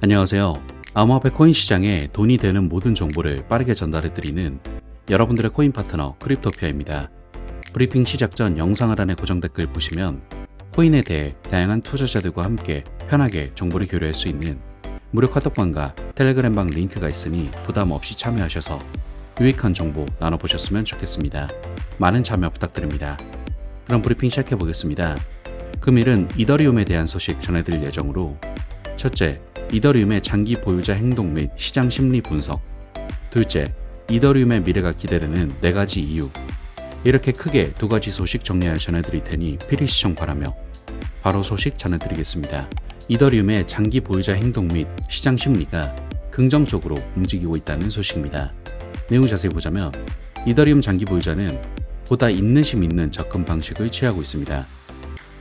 안녕하세요. 암호화폐 코인 시장에 돈이 되는 모든 정보를 빠르게 전달해드리는 여러분들의 코인 파트너 크립토피아입니다. 브리핑 시작 전 영상 하단의 고정 댓글 보시면 코인에 대해 다양한 투자자들과 함께 편하게 정보를 교류할 수 있는 무료 카톡방과 텔레그램방 링크가 있으니 부담 없이 참여하셔서 유익한 정보 나눠보셨으면 좋겠습니다. 많은 참여 부탁드립니다. 그럼 브리핑 시작해 보겠습니다. 금일은 이더리움에 대한 소식 전해드릴 예정으로 첫째, 이더리움의 장기 보유자 행동 및 시장 심리 분석. 둘째, 이더리움의 미래가 기대되는 네 가지 이유. 이렇게 크게 두 가지 소식 정리하여 전해드릴 테니 필히 시청 바라며 바로 소식 전해드리겠습니다. 이더리움의 장기 보유자 행동 및 시장 심리가 긍정적으로 움직이고 있다는 소식입니다. 내용 자세히 보자면 이더리움 장기 보유자는 보다 인내심 있는 접근 방식을 취하고 있습니다.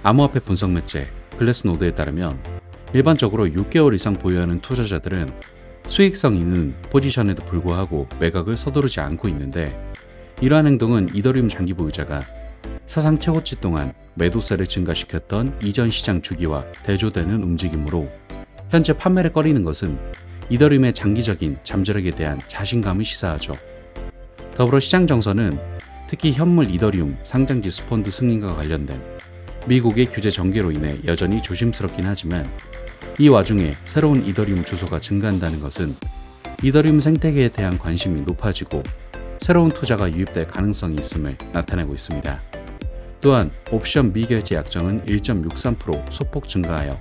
암호화폐 분석 매체 글래스노드에 따르면 일반적으로 6개월 이상 보유하는 투자자들은 수익성 있는 포지션에도 불구하고 매각을 서두르지 않고 있는데 이러한 행동은 이더리움 장기 보유자가 사상 최고치 동안 매도세를 증가시켰던 이전 시장 주기와 대조되는 움직임으로 현재 판매를 꺼리는 것은 이더리움의 장기적인 잠재력에 대한 자신감을 시사하죠. 더불어 시장 정서는 특히 현물 이더리움 상장지수 펀드 승인과 관련된 미국의 규제 전개로 인해 여전히 조심스럽긴 하지만 이 와중에 새로운 이더리움 주소가 증가한다는 것은 이더리움 생태계에 대한 관심이 높아지고 새로운 투자가 유입될 가능성이 있음을 나타내고 있습니다. 또한 옵션 미결제 약정은 1.63% 소폭 증가하여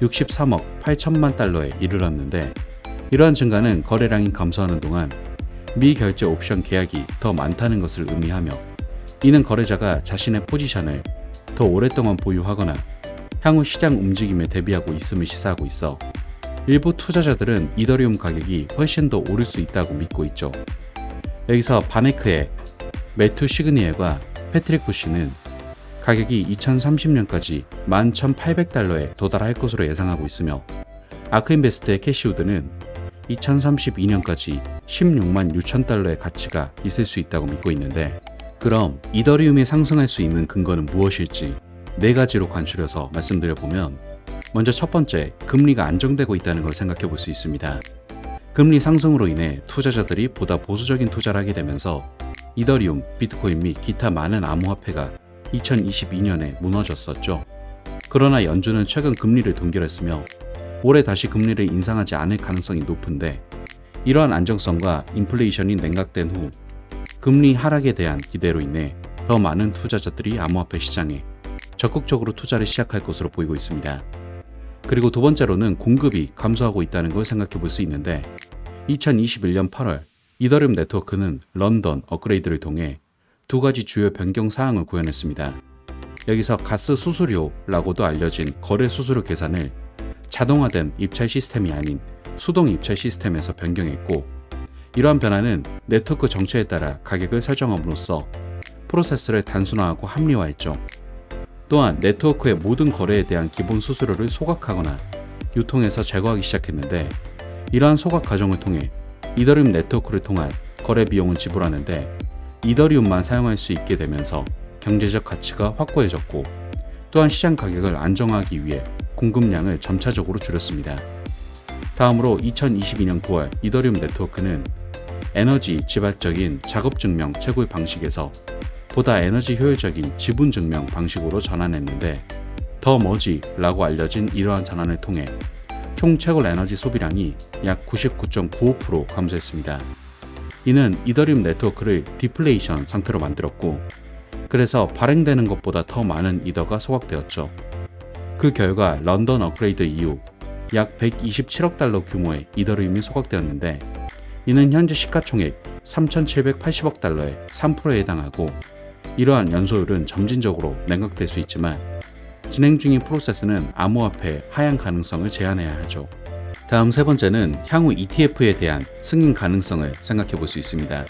63억 8천만 달러에 이르렀는데 이러한 증가는 거래량이 감소하는 동안 미결제 옵션 계약이 더 많다는 것을 의미하며 이는 거래자가 자신의 포지션을 더 오랫동안 보유하거나 향후 시장 움직임에 대비하고 있음을 시사하고 있어 일부 투자자들은 이더리움 가격이 훨씬 더 오를 수 있다고 믿고 있죠. 여기서 바네크의 매튜 시그니엘과 패트릭 부시는 가격이 2030년까지 11,800달러에 도달할 것으로 예상하고 있으며 아크인베스트의 캐시우드는 2032년까지 16만 6천 달러의 가치가 있을 수 있다고 믿고 있는데 그럼 이더리움이 상승할 수 있는 근거는 무엇일지 네 가지로 관출해서 말씀드려 보면 먼저 첫 번째 금리가 안정되고 있다는 걸 생각해 볼 수 있습니다. 금리 상승으로 인해 투자자들이 보다 보수적인 투자를 하게 되면서 이더리움, 비트코인 및 기타 많은 암호화폐가 2022년에 무너졌었죠. 그러나 연준은 최근 금리를 동결했으며 올해 다시 금리를 인상하지 않을 가능성이 높은데 이러한 안정성과 인플레이션이 냉각된 후 금리 하락에 대한 기대로 인해 더 많은 투자자들이 암호화폐 시장에 적극적으로 투자를 시작할 것으로 보이고 있습니다. 그리고 두 번째로는 공급이 감소하고 있다는 걸 생각해 볼 수 있는데 2021년 8월 이더리움 네트워크는 런던 업그레이드를 통해 두 가지 주요 변경 사항을 구현했습니다. 여기서 가스 수수료라고도 알려진 거래 수수료 계산을 자동화된 입찰 시스템이 아닌 수동 입찰 시스템에서 변경했고 이러한 변화는 네트워크 정체에 따라 가격을 설정함으로써 프로세스를 단순화하고 합리화했죠. 또한 네트워크의 모든 거래에 대한 기본 수수료를 소각하거나 유통에서 제거하기 시작했는데 이러한 소각 과정을 통해 이더리움 네트워크를 통한 거래 비용을 지불하는데 이더리움만 사용할 수 있게 되면서 경제적 가치가 확고해졌고 또한 시장 가격을 안정화하기 위해 공급량을 점차적으로 줄였습니다. 다음으로 2022년 9월 이더리움 네트워크는 에너지 지발적인 작업 증명 채굴 방식에서 보다 에너지 효율적인 지분 증명 방식으로 전환했는데 더 머지라고 알려진 이러한 전환을 통해 총 채굴 에너지 소비량이 약 99.95% 감소했습니다. 이는 이더리움 네트워크를 디플레이션 상태로 만들었고 그래서 발행되는 것보다 더 많은 이더가 소각되었죠. 그 결과 런던 업그레이드 이후 약 127억 달러 규모의 이더리움이 소각되었는데 이는 현재 시가총액 3,780억 달러의 3%에 해당하고 이러한 연소율은 점진적으로 냉각될 수 있지만 진행 중인 프로세스는 암호화폐 하향 가능성을 제한해야 하죠. 다음 세 번째는 향후 ETF에 대한 승인 가능성을 생각해 볼 수 있습니다.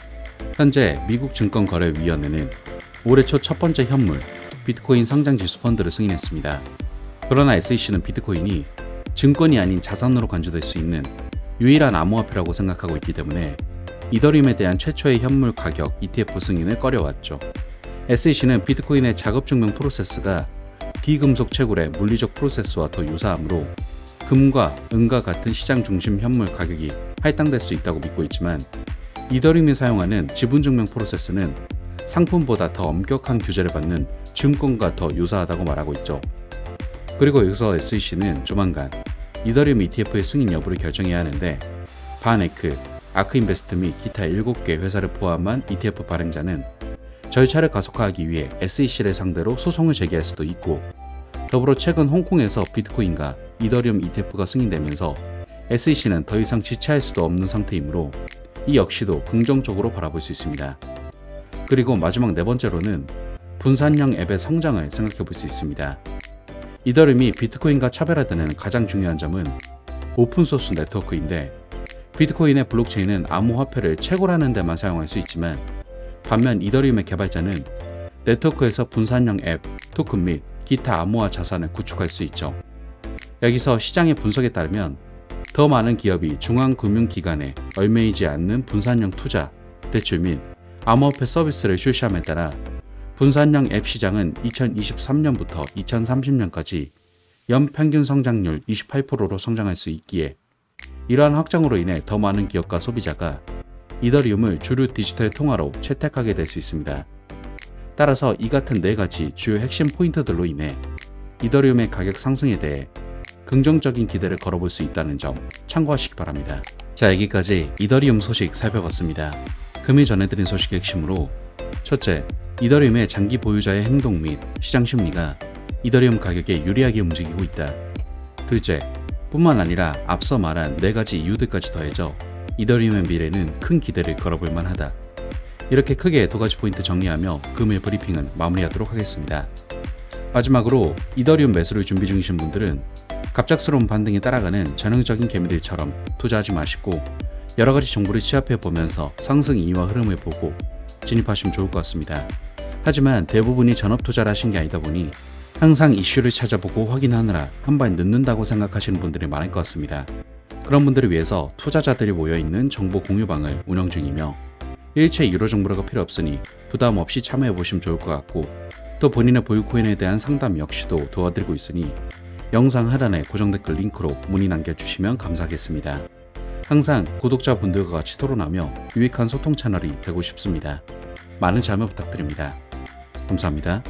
현재 미국 증권거래위원회는 올해 초 첫 번째 현물 비트코인 상장 지수 펀드를 승인했습니다. 그러나 SEC는 비트코인이 증권이 아닌 자산으로 간주될 수 있는 유일한 암호화폐라고 생각하고 있기 때문에 이더리움에 대한 최초의 현물 가격 ETF 승인을 꺼려왔죠. SEC는 비트코인의 작업 증명 프로세스가 비금속 채굴의 물리적 프로세스와 더 유사하므로 금과 은과 같은 시장 중심 현물 가격이 할당될 수 있다고 믿고 있지만 이더리움이 사용하는 지분증명 프로세스는 상품보다 더 엄격한 규제를 받는 증권과 더 유사하다고 말하고 있죠. 그리고 여기서 SEC는 조만간 이더리움 ETF의 승인 여부를 결정해야 하는데 바네크, 아크인베스트 및 기타 7개 회사를 포함한 ETF 발행자는 절차를 가속화하기 위해 SEC를 상대로 소송을 제기할 수도 있고 더불어 최근 홍콩에서 비트코인과 이더리움 ETF가 승인되면서 SEC는 더 이상 지체할 수도 없는 상태이므로 이 역시도 긍정적으로 바라볼 수 있습니다. 그리고 마지막 네 번째로는 분산형 앱의 성장을 생각해 볼 수 있습니다. 이더리움이 비트코인과 차별화되는 가장 중요한 점은 오픈소스 네트워크인데 비트코인의 블록체인은 암호화폐를 채굴하는 데만 사용할 수 있지만 반면 이더리움의 개발자는 네트워크에서 분산형 앱, 토큰 및 기타 암호화 자산을 구축할 수 있죠. 여기서 시장의 분석에 따르면 더 많은 기업이 중앙금융기관에 얼매이지 않는 분산형 투자, 대출 및 암호화폐 서비스를 출시함에 따라 분산형 앱 시장은 2023년부터 2030년까지 연 평균 성장률 28%로 성장할 수 있기에 이러한 확장으로 인해 더 많은 기업과 소비자가 이더리움을 주류 디지털 통화로 채택하게 될 수 있습니다. 따라서 이 같은 네 가지 주요 핵심 포인트들로 인해 이더리움의 가격 상승에 대해 긍정적인 기대를 걸어볼 수 있다는 점 참고하시기 바랍니다. 자, 여기까지 이더리움 소식 살펴봤습니다. 금일 전해드린 소식의 핵심으로 첫째, 이더리움의 장기 보유자의 행동 및 시장 심리가 이더리움 가격에 유리하게 움직이고 있다. 둘째, 뿐만 아니라 앞서 말한 네 가지 이유들까지 더해져 이더리움의 미래는 큰 기대를 걸어볼 만하다. 이렇게 크게 두 가지 포인트 정리하며 금일 브리핑은 마무리하도록 하겠습니다. 마지막으로 이더리움 매수를 준비 중이신 분들은 갑작스러운 반등에 따라가는 전형적인 개미들처럼 투자하지 마시고 여러 가지 정보를 취합해 보면서 상승 이유와 흐름을 보고 진입하시면 좋을 것 같습니다. 하지만 대부분이 전업 투자를 하신 게 아니다 보니 항상 이슈를 찾아보고 확인하느라 한발 늦는다고 생각하시는 분들이 많을 것 같습니다. 그런 분들을 위해서 투자자들이 모여있는 정보 공유방을 운영 중이며 일체 유료 정보가 필요 없으니 부담 없이 참여해 보시면 좋을 것 같고 또 본인의 보유코인에 대한 상담 역시도 도와드리고 있으니 영상 하단에 고정 댓글 링크로 문의 남겨주시면 감사하겠습니다. 항상 구독자분들과 같이 토론하며 유익한 소통 채널이 되고 싶습니다. 많은 참여 부탁드립니다. 감사합니다.